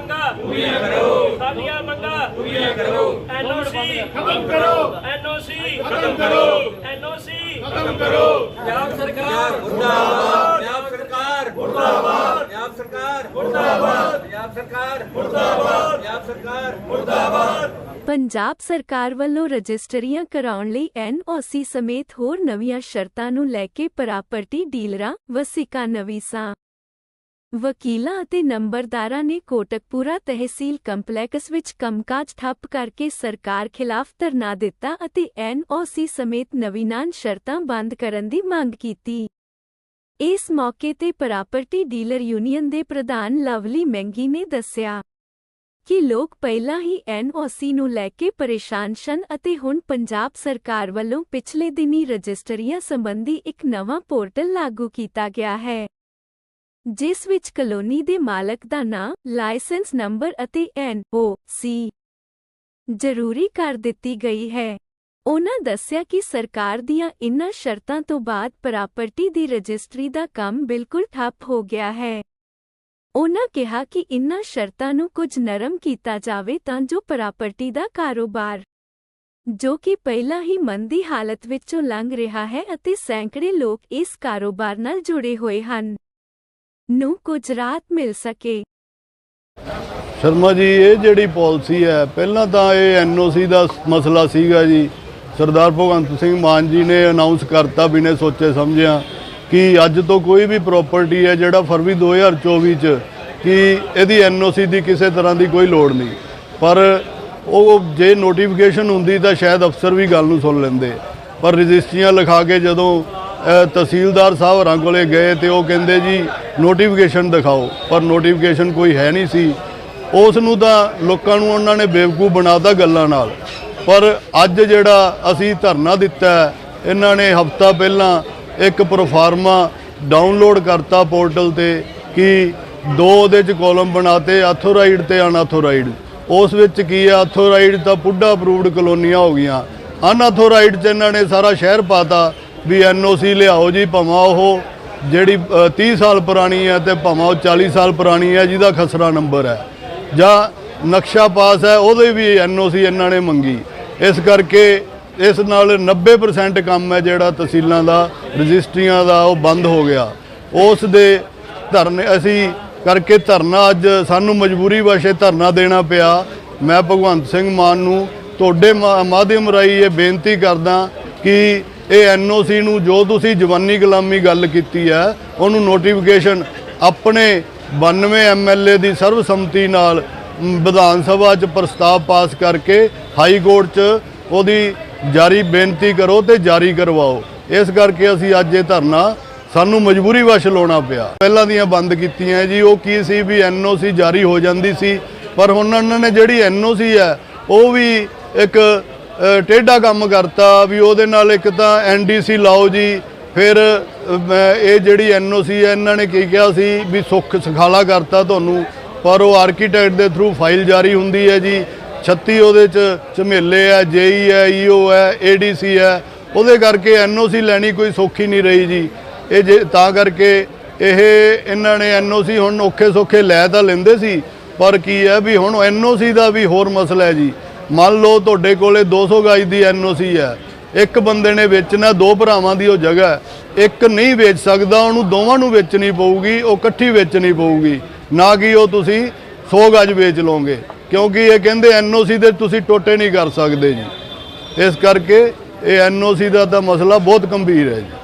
ਮੰਗਾ। ਪੂਰੀਆਂ ਕਰੋ। ਸਾਡੀਆਂ ਮੰਗਾ। ਪੂਰੀਆਂ ਕਰੋ। ਐਨਓਸੀ। ਖਤਮ ਕਰੋ। ਐਨਓਸੀ। ਖਤਮ ਕਰੋ। ਐਨਓਸੀ। ਖਤਮ ਕਰੋ। ਪੰਜਾਬ ਸਰਕਾਰ ਮੁਰਦਾਬਾਦ। ਪੰਜਾਬ ਸਰਕਾਰ ਮੁਰਦਾਬਾਦ। ਪੰਜਾਬ ਸਰਕਾਰ ਮੁਰਦਾਬਾਦ। ਪੰਜਾਬ ਸਰਕਾਰ ਮੁਰਦਾਬਾਦ। ਪੰਜਾਬ ਸਰਕਾਰ ਮੁਰਦਾਬਾਦ। ਪੰਜਾਬ ਸਰਕਾਰ ਵੱਲੋਂ ਰਜਿਸਟਰੀਆਂ ਕਰਾਉਣ ਲਈ ਐਨਓਸੀ ਸਮੇਤ ਹੋਰ ਨਵੀਆਂ ਸ਼ਰਤਾਂ ਨੂੰ ਲੈ ਕੇ ਪ੍ਰਾਪਰਟੀ ਡੀਲਰਾਂ ਵਸੀਕਾ ਨਵੀਸਾਂ। ਵਕੀਲਾਂ ਅਤੇ ਨੰਬਰਦਾਰਾਂ ਨੇ ਕੋਟਕਪੂਰਾ ਤਹਿਸੀਲ ਕੰਪਲੈਕਸ ਵਿੱਚ ਕੰਮਕਾਜ ਠੱਪ ਕਰਕੇ ਸਰਕਾਰ ਖਿਲਾਫ ਧਰਨਾ ਦਿੱਤਾ ਅਤੇ ਐਨਓਸੀ ਸਮੇਤ ਨਵੀਨਾਨ ਸ਼ਰਤਾਂ ਬੰਦ ਕਰਨ ਦੀ ਮੰਗ ਕੀਤੀ। ਇਸ ਮੌਕੇ ਤੇ ਪ੍ਰਾਪਰਟੀ ਡੀਲਰ ਯੂਨੀਅਨ ਦੇ ਪ੍ਰਧਾਨ ਲਵਲੀ ਮੈਂਗੀ ਨੇ ਦੱਸਿਆ ਕਿ ਲੋਕ ਪਹਿਲਾਂ ਹੀ ਐਨਓਸੀ ਨੂੰ ਲੈ ਕੇ ਪਰੇਸ਼ਾਨ ਸਨ ਅਤੇ ਹੁਣ ਪੰਜਾਬ ਸਰਕਾਰ ਵੱਲੋਂ ਪਿਛਲੇ ਦਿਨੀ ਰਜਿਸਟਰੀਆਂ ਸੰਬੰਧੀ ਇੱਕ ਨਵਾਂ ਪੋਰਟਲ ਲਾਗੂ ਕੀਤਾ ਗਿਆ ਹੈ। ਜਿਸ ਵਿੱਚ ਕਲੋਨੀ ਦੇ ਮਾਲਕ ਦਾ ਨਾਂ, ਲਾਇਸੈਂਸ ਨੰਬਰ ਅਤੇ ਐਨ ਓ ਸੀ ਜ਼ਰੂਰੀ ਕਰ ਦਿੱਤੀ ਗਈ ਹੈ। ਉਹਨਾਂ ਦੱਸਿਆ ਕਿ ਸਰਕਾਰ ਦੀਆਂ ਇਨ੍ਹਾਂ ਸ਼ਰਤਾਂ ਤੋਂ ਬਾਅਦ ਪ੍ਰਾਪਰਟੀ ਦੀ ਰਜਿਸਟਰੀ ਦਾ ਕੰਮ ਬਿਲਕੁਲ ਠੱਪ ਹੋ ਗਿਆ ਹੈ। ਉਹਨਾਂ ਕਿਹਾ ਕਿ ਇਨ੍ਹਾਂ ਸ਼ਰਤਾਂ ਨੂੰ ਕੁਝ ਨਰਮ ਕੀਤਾ ਜਾਵੇ ਤਾਂ ਜੋ ਪ੍ਰਾਪਰਟੀ ਦਾ ਕਾਰੋਬਾਰ, ਜੋ ਕਿ ਪਹਿਲਾਂ ਹੀ ਮੰਦੀ ਹਾਲਤ ਵਿੱਚੋਂ ਲੰਘ ਰਿਹਾ ਹੈ ਅਤੇ ਸੈਂਕੜੇ ਲੋਕ ਇਸ ਕਾਰੋਬਾਰ ਨਾਲ ਜੁੜੇ ਹੋਏ ਹਨ। ਨੂੰ ਕੁਝ ਰਾਹਤ ਮਿਲ ਸਕੇ। ਸ਼ਰਮਾ ਜੀ, ਇਹ ਜਿਹੜੀ ਪਾਲਿਸੀ ਹੈ, ਪਹਿਲਾਂ ਤਾਂ ਇਹ ਐਨਓਸੀ ਦਾ ਮਸਲਾ ਸੀਗਾ ਜੀ। ਸਰਦਾਰ ਭਗਵੰਤ ਸਿੰਘ ਮਾਨ ਜੀ ਨੇ ਅਨਾਉਂਸ ਕਰਤਾ ਬਿਨੇ ਸੋਚੇ ਸਮਝਿਆ ਕਿ ਅੱਜ ਤੋਂ ਕੋਈ ਵੀ ਪ੍ਰਾਪਰਟੀ ਹੈ ਜਿਹੜਾ ਫਰਵਰੀ 2024 ਚ ਕਿ ਇਹਦੀ ਐਨਓਸੀ ਦੀ ਕਿਸੇ ਤਰ੍ਹਾਂ ਦੀ ਕੋਈ ਲੋੜ ਨਹੀਂ। ਪਰ ਉਹ ਜੇ ਨੋਟੀਫਿਕੇਸ਼ਨ ਹੁੰਦੀ ਤਾਂ ਸ਼ਾਇਦ ਅਫਸਰ ਵੀ ਗੱਲ ਨੂੰ ਸੁਣ ਲੈਂਦੇ। ਪਰ ਰਜਿਸਟਰੀਆਂ ਲਿਖਾ ਕੇ ਜਦੋਂ ਤਹਿਸੀਲਦਾਰ ਸਾਹਿਬ ਹੋਰਾਂ ਕੋਲੇ ਗਏ ਤੇ ਉਹ ਕਹਿੰਦੇ ਜੀ ਨੋਟੀਫਿਕੇਸ਼ਨ ਦਿਖਾਓ। ਪਰ ਨੋਟੀਫਿਕੇਸ਼ਨ ਕੋਈ ਹੈ ਨਹੀਂ ਸੀ। ਉਸ ਨੂੰ ਤਾਂ ਲੋਕਾਂ ਨੂੰ ਉਹਨਾਂ ਨੇ ਬੇਵਕੂਫ ਬਣਾਤਾ ਗੱਲਾਂ ਨਾਲ। ਪਰ ਅੱਜ ਜਿਹੜਾ ਅਸੀਂ ਧਰਨਾ ਦਿੱਤਾ, ਇਹਨਾਂ ਨੇ ਹਫਤਾ ਪਹਿਲਾਂ ਇੱਕ ਪ੍ਰੋਫਾਰਮਾ ਡਾਊਨਲੋਡ ਕਰਤਾ ਪੋਰਟਲ ਤੇ ਕਿ ਦੋ ਉਹਦੇ ਚ ਕਾਲਮ ਬਣਾਤੇ ਆਥੋਰਾਈਡ ਤੇ ਅਨਆਥੋਰਾਈਡ ਉਸ ਵਿੱਚ ਕੀ ਹੈ ਆਥੋਰਾਈਡ ਤਾਂ ਪੁੱਡਾ ਅਪਰੂਵਡ ਕਲੋਨੀਆਂ ਹੋ ਗਈਆਂ। ਅਨਆਥੋਰਾਈਡ ਚ ਇਹਨਾਂ ਨੇ ਸਾਰਾ ਸ਼ਹਿਰ ਪਾਤਾ। ਵੀ ਐਨਓਸੀ ਲਿਆਓ ਜੀ ਭਾਵੇਂ ਉਹ ਜਿਹੜੀ ਅ, 30 ਸਾਲ ਪੁਰਾਣੀ ਹੈ ਤੇ ਭਾਵੇਂ ਉਹ 40 ਸਾਲ ਪੁਰਾਣੀ ਹੈ ਜਿਹਦਾ ਖਸਰਾ ਨੰਬਰ ਹੈ। ਜਾਂ ਨਕਸ਼ਾ ਪਾਸ ਹੈ ਉਹਦੇ ਵੀ ਐਨਓਸੀ ਇਹਨਾਂ ਨੇ ਮੰਗੀ। ਇਸ ਕਰਕੇ ਇਸ ਨਾਲ 90% ਕੰਮ ਹੈ ਜਿਹੜਾ ਤਹਿਸੀਲਾਂ ਦਾ ਰਜਿਸਟਰੀਆਂ ਦਾ ਉਹ ਬੰਦ ਹੋ ਗਿਆ। ਉਸ ਦੇ ਧਰਨੇ ਅਸੀਂ ਕਰਕੇ ਧਰਨਾ ਅੱਜ ਸਾਨੂੰ ਮਜਬੂਰੀ ਵਸ਼ੇ ਧਰਨਾ ਦੇਣਾ ਪਿਆ। ਮੈਂ ਭਗਵੰਤ ਸਿੰਘ ਮਾਨ ਨੂੰ ਤੁਹਾਡੇ ਮਾ- ਮਾਧਿਅਮ ਰਾਹੀਂ ਇਹ ਬੇਨਤੀ ਕਰਦਾ ਕਿ ਇਹ ਐਨਓਸੀ ਨੂੰ ਜੋ ਤੁਸੀਂ ਜਵਾਨੀ ਗੁਲਾਮੀ ਗੱਲ ਕੀਤੀ ਹੈ, ਉਹਨੂੰ ਨੋਟੀਫਿਕੇਸ਼ਨ ਆਪਣੇ 92 ਐਮਐਲਏ ਦੀ ਸਰਬਸੰਮਤੀ ਨਾਲ ਵਿਧਾਨ ਸਭਾ 'ਚ ਪ੍ਰਸਤਾਵ ਪਾਸ ਕਰਕੇ ਹਾਈ ਕੋਰਟ 'ਚ ਉਹਦੀ ਜਾਰੀ ਬੇਨਤੀ ਕਰੋ ਤੇ ਜਾਰੀ ਕਰਵਾਓ। ਇਸ ਕਰਕੇ ਅਸੀਂ ਅੱਜ ਇਹ ਧਰਨਾ ਸਾਨੂੰ ਮਜਬੂਰੀ ਵਸ਼ ਲਾਉਣਾ ਪਿਆ। ਪਹਿਲਾਂ ਦੀਆਂ ਬੰਦ ਕੀਤੀਆਂ ਜੀ, ਉਹ ਕੀ ਸੀ ਵੀ ਐਨਓਸੀ ਜਾਰੀ ਹੋ ਜਾਂਦੀ ਸੀ, ਪਰ ਹੁਣ ਉਹਨਾਂ ਨੇ ਜਿਹੜੀ ਐਨਓਸੀ ਹੈ, ਉਹ ਵੀ ਇੱਕ ਅ, ਟੇਢਾ ਕੰਮ ਕਰਤਾ ਵੀ ਉਹਦੇ ਨਾਲ ਇੱਕ ਤਾਂ ਐਨਡੀਸੀ ਲਾਓ ਜੀ ਫਿਰ ਅ, ਮੈਂ ਇਹ ਜਿਹੜੀ ਐਨਓਸੀ ਹੈ ਇਹਨਾਂ ਨੇ ਕੀ ਕਿਹਾ ਸੀ ਵੀ ਸੁੱਖ ਸੁਖਾਲਾ ਕਰਤਾ ਤੁਹਾਨੂੰ ਪਰ ਉਹ ਆਰਕੀਟੈਕਟ ਦੇ ਥਰੂ ਫਾਈਲ ਜਾਰੀ ਹੁੰਦੀ ਹੈ ਜੀ 36 ਉਹਦੇ ਚ ਝਮੇਲੇ ਹੈ ਜੇਈ ਹੈ ਈਓ ਹੈ ਏਡੀਸੀ ਹੈ ਉਹਦੇ ਕਰਕੇ ਐਨਓਸੀ ਲੈਣੀ ਕੋਈ ਸੌਖੀ ਨਹੀਂ ਰਹੀ ਜੀ। ਇਹ ਜੇ ਤਾਂ ਕਰਕੇ ਇਹ ਇਹਨਾਂ ਨੇ ਐਨਓਸੀ ਹੁਣ ਔਖੇ ਸੌਖੇ ਲੈ ਤਾਂ ਲੈਂਦੇ ਸੀ ਪਰ ਕੀ ਹੈ ਵੀ ਹੁਣ ਐਨਓਸੀ ਦਾ ਵੀ ਹੋਰ ਮਸਲਾ ਹੈ ਜੀ। ਮੰਨ ਲਓ ਤੁਹਾਡੇ ਕੋਲੇ 200 ਗਜ ਦੀ ਐਨਓਸੀ ਹੈ। ਇੱਕ ਬੰਦੇ ਨੇ ਵੇਚਣਾ, ਦੋ ਭਰਾਵਾਂ ਦੀ ਉਹ ਜਗ੍ਹਾ ਇੱਕ ਨਹੀਂ ਵੇਚ ਸਕਦਾ, ਉਹਨੂੰ ਦੋਵਾਂ ਨੂੰ ਵੇਚਣੀ ਪਊਗੀ, ਉਹ ਇਕੱਠੀ ਵੇਚਣੀ ਪਊਗੀ। ਨਾ ਕਿ ਉਹ ਤੁਸੀਂ 100 ਗਜ ਵੇਚ ਲਓਗੇ। ਕਿਉਂਕਿ ਇਹ ਕਹਿੰਦੇ ਐਨਓਸੀ ਦੇ ਤੁਸੀਂ ਟੋਟੇ ਨਹੀਂ ਕਰ ਸਕਦੇ ਜੀ। ਇਸ ਕਰਕੇ ਇਹ ਐਨਓਸੀ ਦਾ ਤਾਂ ਮਸਲਾ ਬਹੁਤ ਗੰਭੀਰ ਹੈ ਜੀ।